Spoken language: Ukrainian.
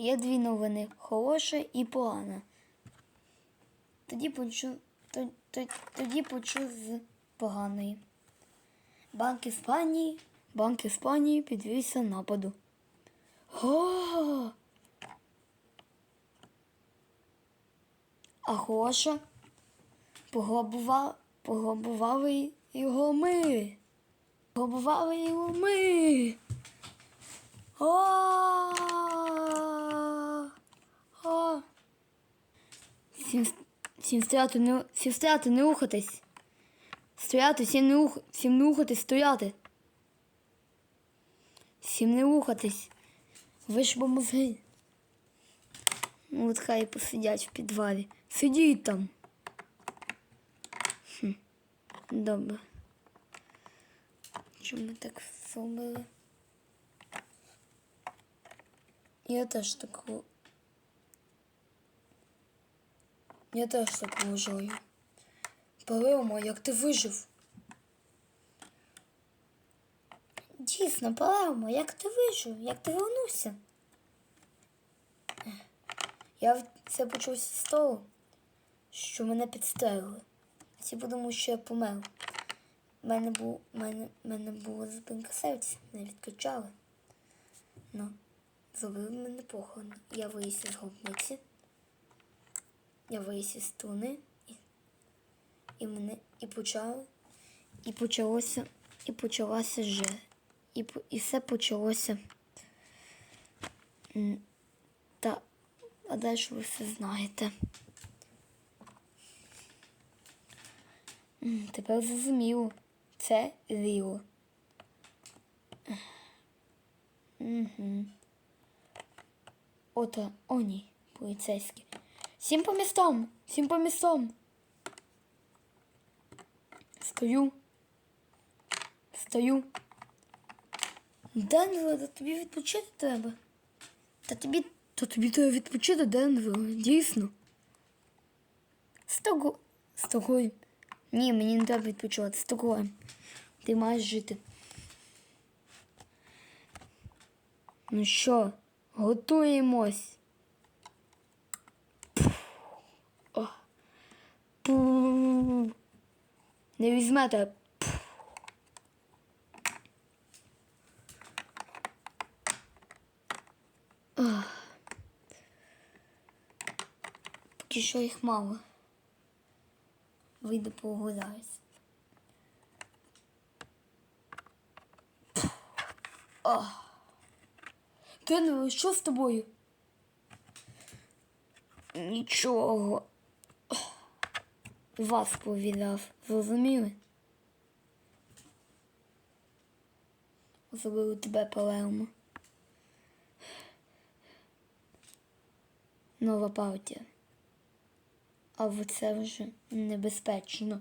є дві новини хороша і погана. Тоді почу, то, то, тоді почу з поганої. Банк Іспанії, Банк Іспанії підвівся нападу. О! А хороша пограбували, пограбували його ми. Пограбували його ми. О! Всім, всім стояти, не, всім стояти, не рухатись. Стояти, всім не, рух, всім не рухатись, стояти. Всім не рухатись. Вишибо мозги. Ну, от хай посидять в підвалі. Сидіть там. Хм. Добре. Чому ми так зробили? Я теж таку. Я теж так вважаю. Палеомо, як ти вижив? Дійсно, Палеомо, як ти вижив? Як ти вернувся? Я це почув з того, що мене підстерегли. Всі подумали, що я помер. У мене, був, мене, мене була зупинка серця, не відключали. Ну, зробили мене похорон. Я виїзд з гробниці. Я виїзд із струни і, і мене і почали. І почалося, і почалася же. І, і все почалося. Та, а далі ви все знаєте. Тепер зрозуміло. Це Ріо. Угу. Ото, о ні, поліцейські. Всім по містам! Всім по містам! Стою. Стою. Денвер, та тобі відпочити треба. Та тобі, та тобі треба відпочити, Денвер, дійсно. Стого... Стокгольм. Ні, мені не треба відпочивати. Стокгольм. Ти маєш жити. Ну що, готуємось. О. Пу. Не візьмете. Поки що їх мало. Вийду погуляюсь. Кеннел, що з тобою? Нічого. Вас повідав. Зрозуміли? Особливо тебе, Палеума. Нова партія. А це вже небезпечно.